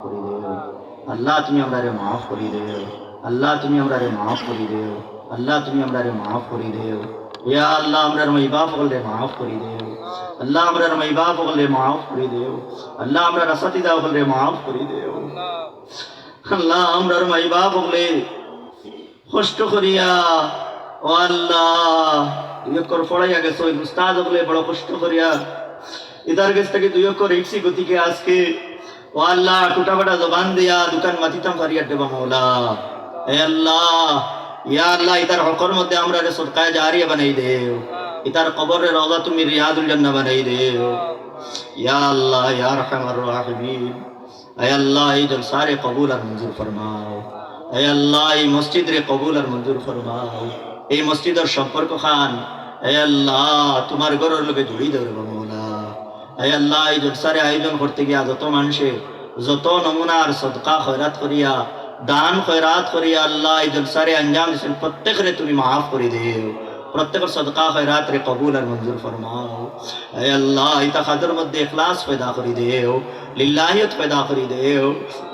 করে দেও আল্লাহ তুমি আমরারে মাফ করে দেও আল্লাহ তুমি আমরারে মাফ করে দেও আল্লাহ তুমি আমরারে মাফ করে দেও ইয়া আল্লাহ আমরার মাই বাপ হলে মাফ করে দেও আল্লাহ আমরার মাই বাপ হলে মাফ করে দেও আল্লাহ আমরার আসাতিদা হলে মাফ করে দেও আল্লাহ আমরার মাই বাপ হলে কষ্ট করিয়া ও আল্লাহ দুই অক্ষর পড়াইয়া গেছো ওই উস্তাদ হলে বড় কষ্ট করিয়া ইদার কাছ থেকে দুই অক্ষর ইচ্ছি গতিকে আজকে ও আল্লাহ টুটা ফাটা জবান দিয়া দোকান মাতিতাম পারিয়া দেবা মৌলা। এ আল্লাহ, ইয়া আল্লাহ, ইতার হকর মধ্যে আমরা রে সদকায় জারিয়া বানাই দেও। ইতার কবরের রওজা তুমি রিয়াদুল জান্নাহ বানাই দেও। ইয়া আল্লাহ, ইয়া রহমার রাহিমিন। এ আল্লাহ, এই জলসারে কবুল আর মঞ্জুর ফরমাও। এ আল্লাহ, এই মসজিদ রে কবুল আর মঞ্জুর ফরমাও। এই মসজিদের সম্পর্ক খান। এ আল্লাহ, তোমার ঘরের লোকে জড়িয়ে দেবে এ আল্লাহ, এই জলসারে আয়োজন করতে গিয়া যত মানুষে যত নমুনার সদকা খয়রাত করিয়া, দান খয়রাত করিয়া আল্লাহ, এই জলসারে আঞ্জাম দিয়েছেন প্রত্যেকরে তুমি মাফ করে দেও। প্রত্যেকের সদকা খয়রাত রে কবুল আর মঞ্জুর ফরমাও। এ আল্লাহ ইতা খাদের মধ্যে ইখলাস পয়দা করি দেও, লিল্লাহিয়ত পয়দা করি দেও।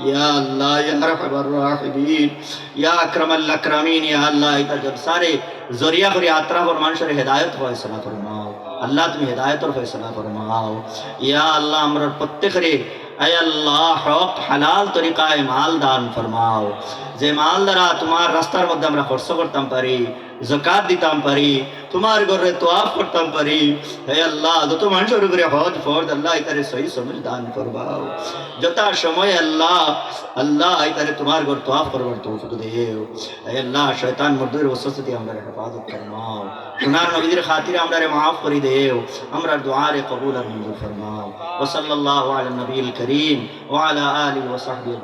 ইয়া আল্লাহ, ইয়া আরহামার রাহিমিন, ইয়া আকরামাল আকরামিন, ইয়া আল্লাহ ইতা জলসারে জরিয়া করে আত্রাফর মানুষের হেদায়ত ফয়সলা ফরমাও। আল্লাহ তুমি হেদায়তর ফয়সলা ফরমাও ইয়া আল্লাহ, আমরা প্রত্যেকরে আয় আল্লাহ, হক হালাল তরিকায় মাল দান ফরমাও। যে মাল দ্বারা তোমার রাস্তার মধ্যে আমরা খরচ করতাম পারি জকাত দিতাম পারি তোমার ঘরে তোয়াফ করতাম পারি। হে আল্লাহ, যত মানুষের উপরে হজ, ফরজ, আল্লাহ তারে সহি সমিল দান করবাও। যথা সময় আল্লাহ আল্লাহ তারে তোমার ঘর তোয়াফ করবার তৌফিক দেও। হে আল্লাহ, শয়তান মর্দের ওসস্তি আমরা হেফাজত ফরমাও। গুনাহ নবীর খাতিরে আমরা মাফ করে দেও। আমরা দোয়ারে কবুল আর মঞ্জুর ফরমাও। ওয়া সাল্লাল্লাহু আলা নবীল করিম ওয়া আলা আলিহি ওয়া সাহবিহি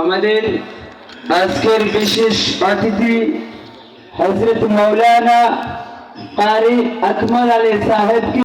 আমাদের আজকের বিশেষ অতিথি হজরত মৌলানা কারি আকমল আলী সাহেবকে